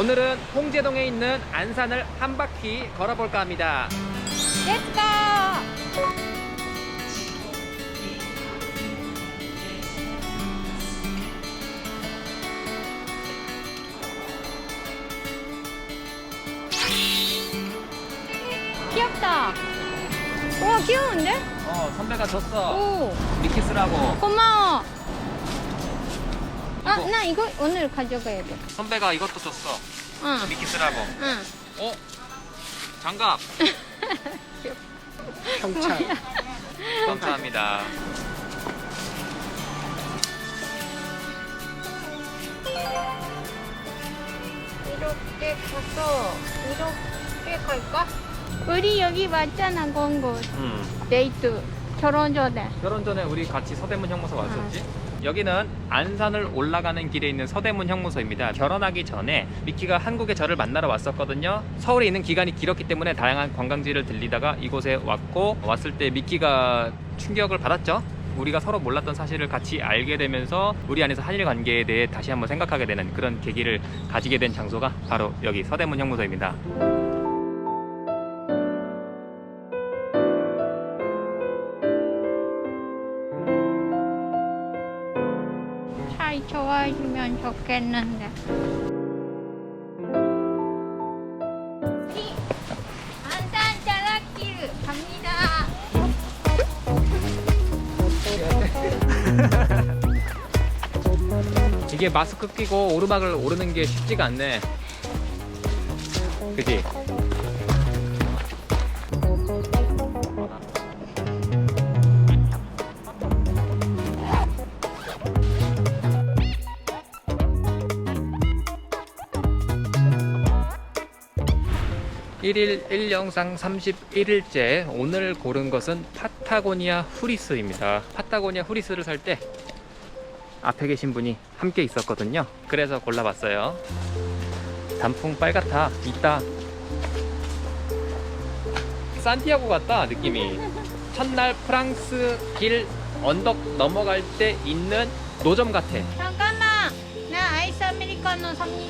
오늘은 홍제동에 있는 안산을 한 바퀴 걸어볼까 합니다. 렛츠고! 귀엽다. 우와 귀여운데? 어, 선배가 줬어. 오 미키스라고. 고마워. 아, 이거. 나 이거 오늘 가져가야 돼. 선배가 이것도 줬어. 응, 미키스라고. 응. 어? 장갑. 경찰. 감사합니다. 이렇게 가서 이렇게 갈까? 우리 여기 왔잖아, 공곳. 음. 데이트 결혼 전에. 결혼 전에 우리 같이 서대문 형무소 왔었지? 여기는 안산을 올라가는 길에 있는 서대문 형무소입니다. 결혼하기 전에 미키가 한국에 저를 만나러 왔었거든요. 서울에 있는 기간이 길었기 때문에 다양한 관광지를 들리다가 이곳에 왔고 왔을 때 미키가 충격을 받았죠. 우리가 서로 몰랐던 사실을 같이 알게 되면서 우리 안에서 한일 관계에 대해 다시 한번 생각하게 되는 그런 계기를 가지게 된 장소가 바로 여기 서대문 형무소입니다. 좋겠는데. 우리 안산 자락길 갑니다. 이게 마스크 끼고 오르막을 오르는 게 쉽지가 않네. 그지? 일일일영상 31일째 오늘 고른 것은 파타고니아 후리스입니다. 파타고니아 후리스를 살 때 앞에 계신 분이 함께 있었거든요. 그래서 골라봤어요. 단풍 빨갛다. 있다. 산티아고 같다 느낌이. 첫날 프랑스 길 언덕 넘어갈 때 있는 노점 같아. 잠깐만. 나 아이스 아메리카노 삽니다.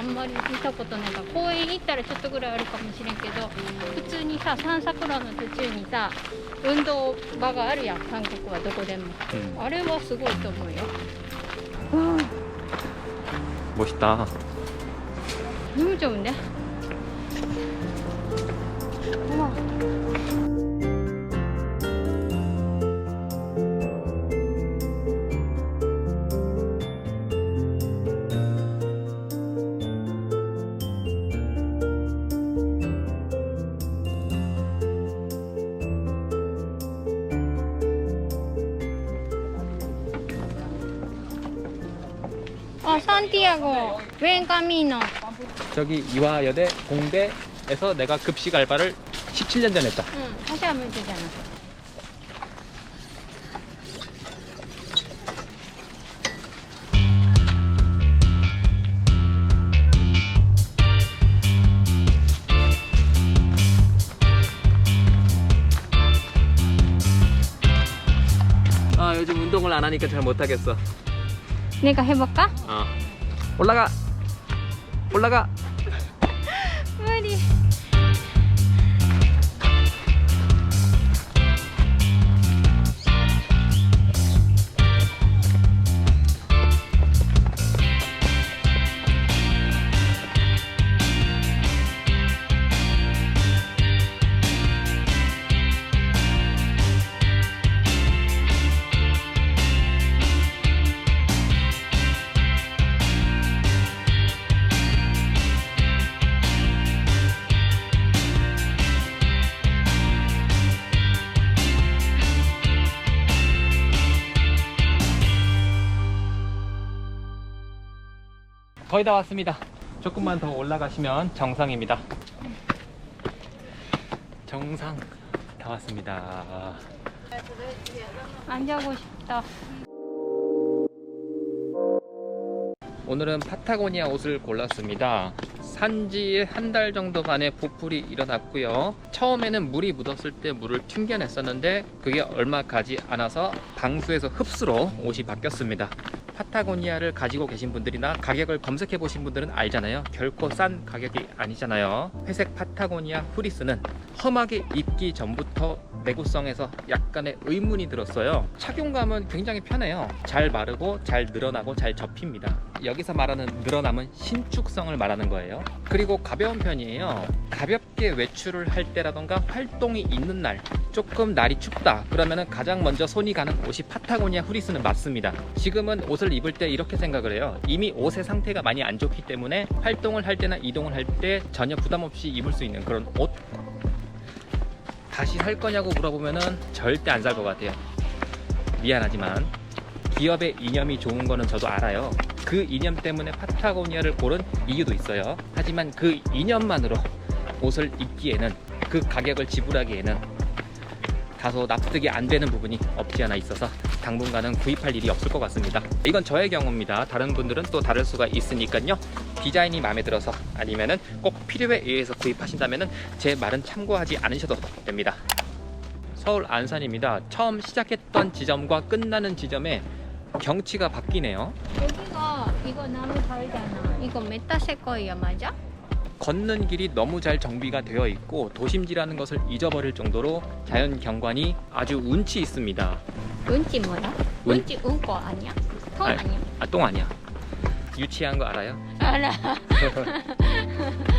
あんまり見たことないから公園行ったらちょっとぐらいあるかもしれんけど普通にさ散策路の途中にさ運動場があるやん韓国はどこでも 응. あれはすごいと思うよ 멋있다. 너무 좋은데? 어, 산티아고, 웬 카미노. 저기 이화여대 공대에서 내가 급식 알바를 17년 전 했다. 응, 다시 하면 되잖아. 아 요즘 운동을 안 하니까 잘 못하겠어. 내가 해볼까? 어. 올라가. 올라가. 거의 다 왔습니다. 조금만 더 올라가시면 정상입니다. 정상 다 왔습니다. 앉아고 싶다. 오늘은 파타고니아 옷을 골랐습니다. 산지 한 달 정도 만에 보풀이 일어났고요. 처음에는 물이 묻었을 때 물을 튕겨냈었는데 그게 얼마 가지 않아서 방수에서 흡수로 옷이 바뀌었습니다. 파타고니아를 가지고 계신 분들이나 가격을 검색해 보신 분들은 알잖아요. 결코 싼 가격이 아니잖아요. 회색 파타고니아 프리스는 험하게 입기 전부터 내구성에서 약간의 의문이 들었어요. 착용감은 굉장히 편해요. 잘 마르고 잘 늘어나고 잘 접힙니다. 여기서 말하는 늘어남은 신축성을 말하는 거예요. 그리고 가벼운 편이에요. 가볍게 외출을 할 때라던가 활동이 있는 날, 조금 날이 춥다. 그러면은 가장 먼저 손이 가는 옷이 파타고니아 후리스는 맞습니다. 지금은 옷을 입을 때 이렇게 생각을 해요. 이미 옷의 상태가 많이 안 좋기 때문에 활동을 할 때나 이동을 할 때 전혀 부담 없이 입을 수 있는 그런 옷. 다시 살 거냐고 물어보면은 절대 안 살 것 같아요. 미안하지만 기업의 이념이 좋은 거는 저도 알아요. 그 이념 때문에 파타고니아를 고른 이유도 있어요. 하지만 그 이념만으로 옷을 입기에는 그 가격을 지불하기에는 다소 납득이 안 되는 부분이 없지 않아 있어서 당분간은 구입할 일이 없을 것 같습니다. 이건 저의 경우입니다. 다른 분들은 또 다를 수가 있으니까요. 디자인이 마음에 들어서 아니면은 꼭 필요에 의해서 구입하신다면은 제 말은 참고하지 않으셔도 됩니다. 서울 안산입니다. 처음 시작했던 지점과 끝나는 지점에 경치가 바뀌네요. 여기가 이거 나무 다르잖아. 이거 메타세코이아 맞아? 걷는 길이 너무 잘 정비가 되어 있고 도심지라는 것을 잊어버릴 정도로 자연 경관이 아주 운치 있습니다. 운치 뭐야? 운- 운치 운거 아니야? 통 아니. 아니야? 아 똥 아니야. 유치한 거 알아요? 알아.